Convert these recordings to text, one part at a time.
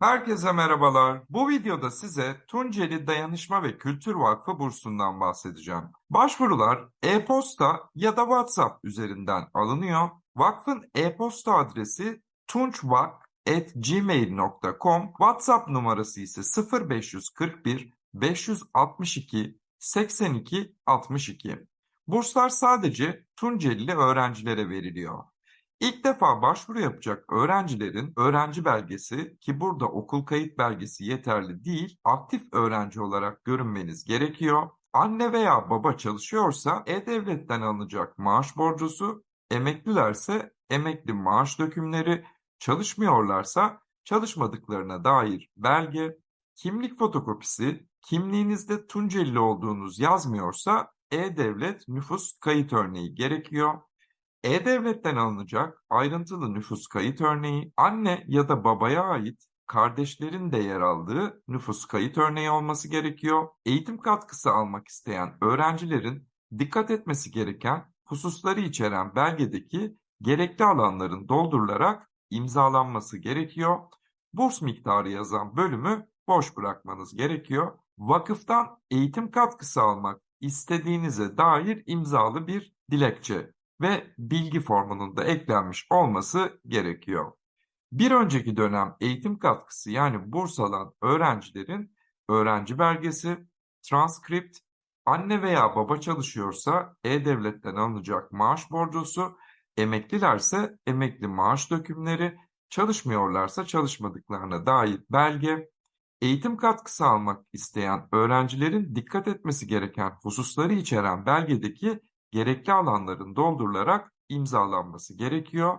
Herkese merhabalar. Bu videoda size Tunceli Dayanışma ve Kültür Vakfı bursundan bahsedeceğim. Başvurular e-posta ya da WhatsApp üzerinden alınıyor. Vakfın e-posta adresi tunçvak@gmail.com, WhatsApp numarası ise 0541 562 82 62. Burslar sadece Tuncelili öğrencilere veriliyor. İlk defa başvuru yapacak öğrencilerin öğrenci belgesi ki burada okul kayıt belgesi yeterli değil, aktif öğrenci olarak görünmeniz gerekiyor. Anne veya baba çalışıyorsa E-Devlet'ten alınacak maaş borcusu, emeklilerse emekli maaş dökümleri, çalışmıyorlarsa çalışmadıklarına dair belge, kimlik fotokopisi, kimliğinizde Tuncelili olduğunuz yazmıyorsa E-Devlet nüfus kayıt örneği gerekiyor. E-Devlet'ten alınacak ayrıntılı nüfus kayıt örneği, anne ya da babaya ait kardeşlerin de yer aldığı nüfus kayıt örneği olması gerekiyor. Eğitim katkısı almak isteyen öğrencilerin dikkat etmesi gereken hususları içeren belgedeki gerekli alanların doldurularak imzalanması gerekiyor. Burs miktarı yazan bölümü boş bırakmanız gerekiyor. Vakıftan eğitim katkısı almak istediğinize dair imzalı bir dilekçe ve bilgi formunun da eklenmiş olması gerekiyor. Bir önceki dönem eğitim katkısı yani burs alan öğrencilerin öğrenci belgesi, transkript, anne veya baba çalışıyorsa E-Devlet'ten alınacak maaş borcusu, emeklilerse emekli maaş dökümleri, çalışmıyorlarsa çalışmadıklarına dair belge, eğitim katkısı almak isteyen öğrencilerin dikkat etmesi gereken hususları içeren belgedeki gerekli alanların doldurularak imzalanması gerekiyor.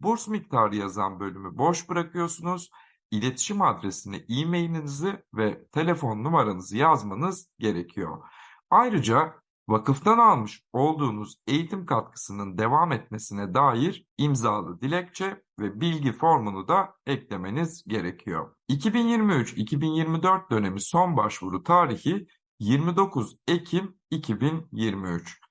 Burs miktarı yazan bölümü boş bırakıyorsunuz. İletişim adresine e-mailinizi ve telefon numaranızı yazmanız gerekiyor. Ayrıca vakıftan almış olduğunuz eğitim katkısının devam etmesine dair imzalı dilekçe ve bilgi formunu da eklemeniz gerekiyor. 2023-2024 dönemi son başvuru tarihi 29 Ekim 2023.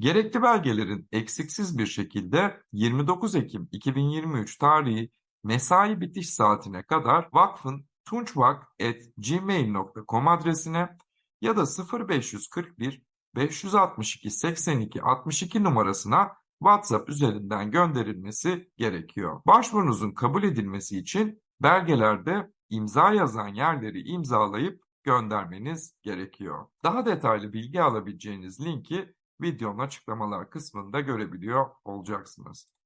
Gerekli belgelerin eksiksiz bir şekilde 29 Ekim 2023 tarihi mesai bitiş saatine kadar vakfın tunçvak.gmail.com adresine ya da 0541 562 82 62 numarasına WhatsApp üzerinden gönderilmesi gerekiyor. Başvurunuzun kabul edilmesi için belgelerde imza yazan yerleri imzalayıp göndermeniz gerekiyor. Daha detaylı bilgi alabileceğiniz linki videonun açıklamalar kısmında görebiliyor olacaksınız.